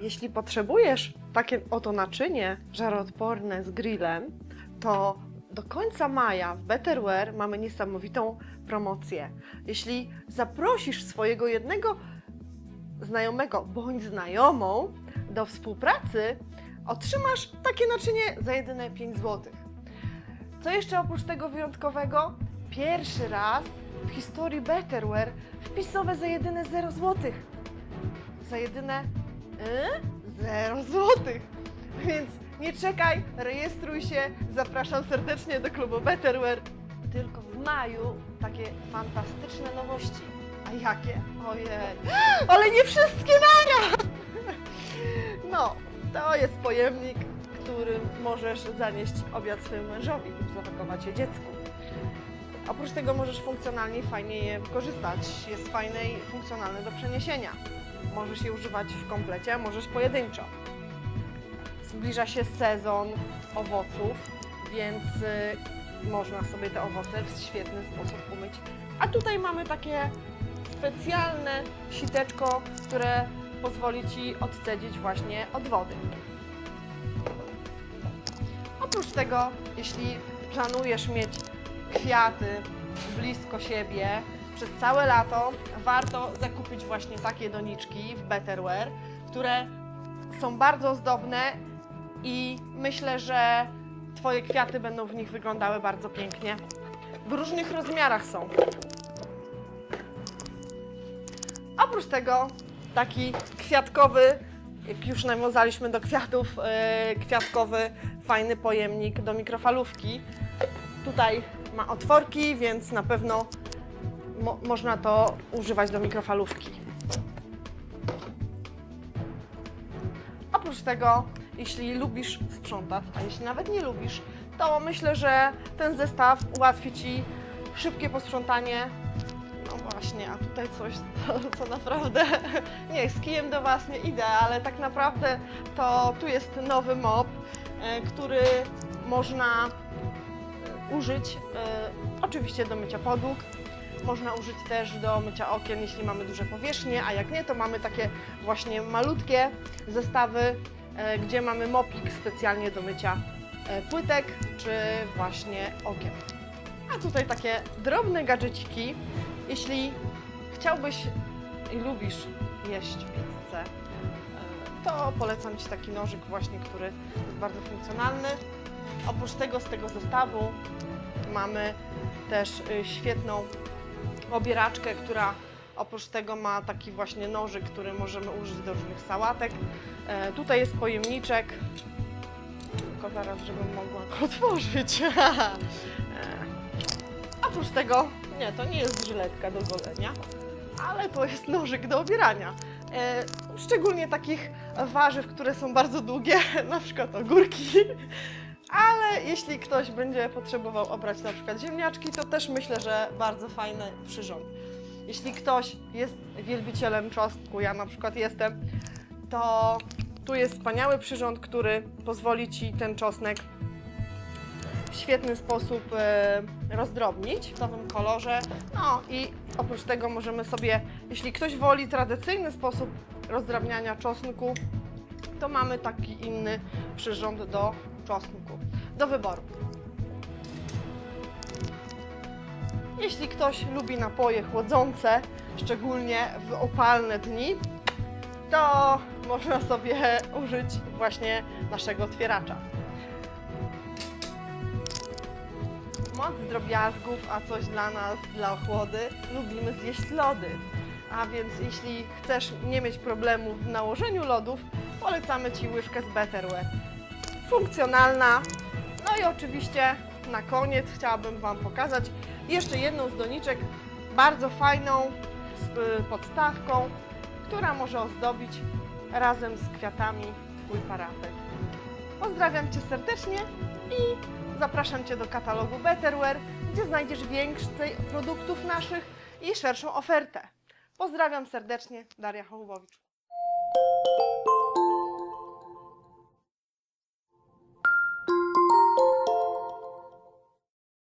jeśli potrzebujesz takie oto naczynie żaroodporne z grillem, to do końca maja w Betterware mamy niesamowitą promocję. Jeśli zaprosisz swojego jednego znajomego bądź znajomą do współpracy, otrzymasz takie naczynie za jedyne 5 zł. Co jeszcze oprócz tego wyjątkowego? Pierwszy raz w historii Betterware wpisowe za jedyne 0 zł. Za jedyne y? 0 zł. Więc nie czekaj, rejestruj się. Zapraszam serdecznie do klubu Betterware. Tylko w maju takie fantastyczne nowości. A jakie? Ojej. Ale nie wszystkie naraz! No, to jest pojemnik, którym możesz zanieść obiad swojemu mężowi lub zapakować je dziecku. Oprócz tego możesz funkcjonalnie fajnie je wykorzystać. Jest fajne i funkcjonalne do przeniesienia. Możesz je używać w komplecie, możesz pojedynczo. Zbliża się sezon owoców, więc y, można sobie te owoce w świetny sposób umyć. A tutaj mamy takie specjalne siteczko, które pozwoli Ci odcedzić właśnie od wody. Oprócz tego, jeśli planujesz mieć kwiaty blisko siebie przez całe lato, warto zakupić właśnie takie doniczki w Betterware, które są bardzo ozdobne i myślę, że Twoje kwiaty będą w nich wyglądały bardzo pięknie. W różnych rozmiarach są. Oprócz tego taki kwiatkowy, jak już nawiązaliśmy do kwiatów, e, kwiatkowy fajny pojemnik do mikrofalówki. Tutaj ma otworki, więc na pewno mo można to używać do mikrofalówki. Oprócz tego, jeśli lubisz sprzątać, a jeśli nawet nie lubisz, to myślę, że ten zestaw ułatwi Ci szybkie posprzątanie. No właśnie, a tutaj coś, co, co naprawdę, nie, z kijem do Was nie idę, ale tak naprawdę to tu jest nowy mop, e, który można użyć e, oczywiście do mycia podłóg. Można użyć też do mycia okien, jeśli mamy duże powierzchnie, a jak nie, to mamy takie właśnie malutkie zestawy, e, gdzie mamy mopik specjalnie do mycia e, płytek czy właśnie okien. A tutaj takie drobne gadżeciki. Jeśli chciałbyś i lubisz jeść pizzę, to polecam Ci taki nożyk właśnie, który jest bardzo funkcjonalny. Oprócz tego z tego zestawu mamy też y, świetną obieraczkę, która oprócz tego ma taki właśnie nożyk, który możemy użyć do różnych sałatek. E, tutaj jest pojemniczek, tylko zaraz, żebym mogła go otworzyć. e, oprócz tego, nie, to nie jest żyletka do golenia, ale to jest nożyk do obierania. E, szczególnie takich warzyw, które są bardzo długie, na przykład ogórki. Ale jeśli ktoś będzie potrzebował obrać na przykład ziemniaczki, to też myślę, że bardzo fajny przyrząd. Jeśli ktoś jest wielbicielem czosnku, ja na przykład jestem, to tu jest wspaniały przyrząd, który pozwoli Ci ten czosnek w świetny sposób e, rozdrobnić w nowym kolorze. No i oprócz tego możemy sobie, jeśli ktoś woli tradycyjny sposób rozdrabniania czosnku, to mamy taki inny przyrząd do czosnku. Do wyboru. Jeśli ktoś lubi napoje chłodzące, szczególnie w opalne dni, to można sobie użyć właśnie naszego otwieracza. Moc drobiazgów, a coś dla nas, dla ochłody, lubimy zjeść lody. A więc jeśli chcesz nie mieć problemu w nałożeniu lodów, polecamy Ci łyżkę z Betterware. Funkcjonalna. No i oczywiście na koniec chciałabym Wam pokazać jeszcze jedną z doniczek, bardzo fajną, z y, podstawką, która może ozdobić razem z kwiatami Twój parapet. Pozdrawiam Cię serdecznie i zapraszam Cię do katalogu Betterware, gdzie znajdziesz więcej produktów naszych i szerszą ofertę. Pozdrawiam serdecznie, Daria Hołubowicz.